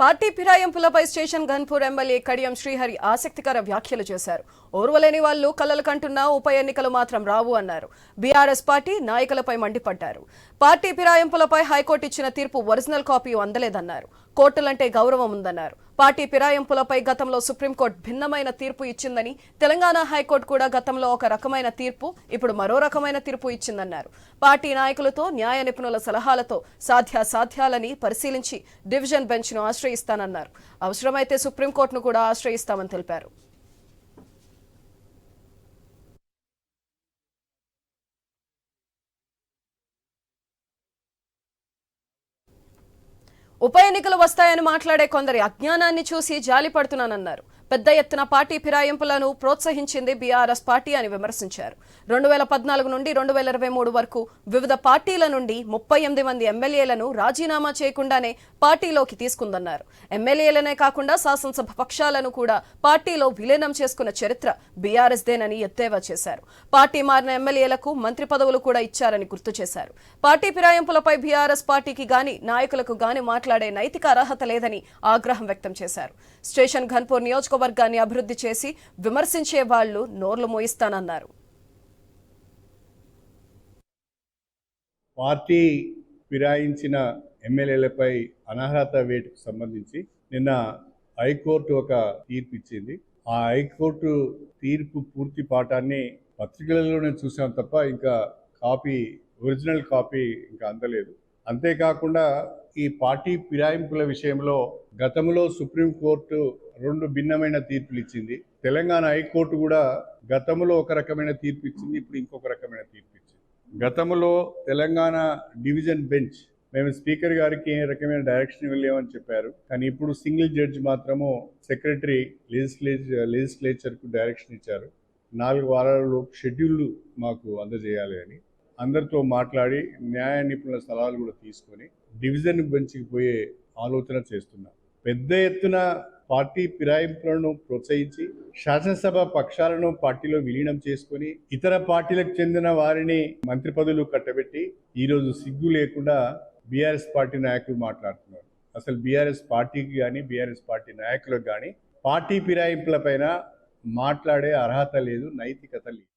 Party ఫిరాయింపులపై station Ghanpur MLA Kadiyam Srihari ఆసక్తికర వ్యాఖ్యలు చేశారు. ఓర్వలేని వాళ్ళు కలలు కంటున్నా ఉప ఎన్నికలు మాత్రం రావు అన్నారు. బీఆర్ఎస్ పార్టీ నాయకులపై మండిపడ్డారు. పార్టీ ఫిరాయింపులపై హైకోర్టు ఇచ్చిన తీర్పు ఒరిజినల్ కాపీ అందలేదన్నారు. కోర్టులంటే గౌరవం ఉందన్నారు. పార్టీ ఫిరాయింపులపై గతంలో సుప్రీంకోర్టు భిన్నమైన తీర్పు ఇచ్చిందని తెలంగాణ హైకోర్టు కూడా గతంలో ఒక రకమైన తీర్పు ఇప్పుడు మరో రకమైన తీర్పు ఇచ్చిందన్నారు. పార్టీ నాయకులతో న్యాయ నిపుణుల సలహాలతో సాధ్యాసాధ్యాలని పరిశీలించి డివిజన్ బెంచ్ను ఆశ్రయిస్తానన్నారు. అవసరమైతే సుప్రీంకోర్టును కూడా ఆశ్రయిస్తామని తెలిపారు. ఉప ఎన్నికలు వస్తాయని మాట్లాడే కొందరి అజ్ఞానాన్ని చూసి జాలిపడుతున్నానన్నారు. పెద్ద ఎత్తున పార్టీ ఫిరాయింపులను ప్రోత్సహించింది బీఆర్ఎస్ పార్టీ అని విమర్శించారు. రెండు వేల పద్నాలుగు నుండి రెండు వేల ఇరవై మూడు వరకు వివిధ పార్టీల నుండి ముప్పై ఎనిమిది మంది ఎమ్మెల్యేలను రాజీనామా చేయకుండానే పార్టీలోకి తీసుకుందన్నారు. ఎమ్మెల్యేలనే కాకుండా శాసనసభ పక్షాలను కూడా పార్టీలో విలీనం చేసుకున్న చరిత్ర బీఆర్ఎస్ దేనని ఎద్దేవా చేశారు. పార్టీ మారిన ఎమ్మెల్యేలకు మంత్రి పదవులు కూడా ఇచ్చారని గుర్తు చేశారు. పార్టీ ఫిరాయింపులపై బీఆర్ఎస్ పార్టీకి గాని నాయకులకు గాని మాట్లాడే నైతిక అర్హత లేదని ఆగ్రహం వ్యక్తం చేశారు. స్టేషన్ ఘన్పూర్ నియోజకవర్గాన్ని అభివృద్ధి చేసి విమర్శించే వాళ్ళు నోర్లు మోయిస్తానన్నారు. పార్టీ ఫిరాయించిన ఎమ్మెల్యేలపై అనర్హత వేటుకు సంబంధించి నిన్న హైకోర్టు ఒక తీర్పు ఇచ్చింది ఆ హైకోర్టు తీర్పు పూర్తి పాఠాన్ని పత్రికలలోనే చూసాం తప్ప ఇంకా కాపీ ఒరిజినల్ కాపీ ఇంకా అందలేదు. అంతేకాకుండా ఈ పార్టీ ఫిరాయింపుల విషయంలో గతంలో సుప్రీంకోర్టు రెండు భిన్నమైన తీర్పులు ఇచ్చింది. తెలంగాణ హైకోర్టు కూడా గతంలో ఒక రకమైన తీర్పు ఇచ్చింది ఇప్పుడు ఇంకొక రకమైన తీర్పు ఇచ్చింది. గతంలో తెలంగాణ డివిజన్ బెంచ్ మేము స్పీకర్ గారికి ఏ రకమైన డైరెక్షన్ వెళ్ళామని చెప్పారు. కానీ ఇప్పుడు సింగిల్ జడ్జి మాత్రము సెక్రటరీ లెజిస్లేచర్ లెజిస్లేచర్కు డైరెక్షన్ ఇచ్చారు. నాలుగు వారాలలో షెడ్యూల్ మాకు అందజేయాలి అని. అందరితో మాట్లాడి న్యాయ నిపుణుల సలహాలు కూడా తీసుకొని డివిజన్ బెంచ్కి పోయే ఆలోచన చేస్తున్నాం. పెద్ద ఎత్తున పార్టీ ఫిరాయింపులను ప్రోత్సహించి శాసనసభ పక్షాలను పార్టీలో విలీనం చేసుకొని ఇతర పార్టీలకు చెందిన వారిని మంత్రి పదవులు కట్టబెట్టి ఈరోజు సిగ్గు లేకుండా బీఆర్ఎస్ పార్టీ నాయకులు మాట్లాడుతున్నారు. అసలు బీఆర్ఎస్ పార్టీకి కానీ బీఆర్ఎస్ పార్టీ నాయకులకు కానీ పార్టీ ఫిరాయింపులపైన మాట్లాడే అర్హత లేదు నైతికత లేదు.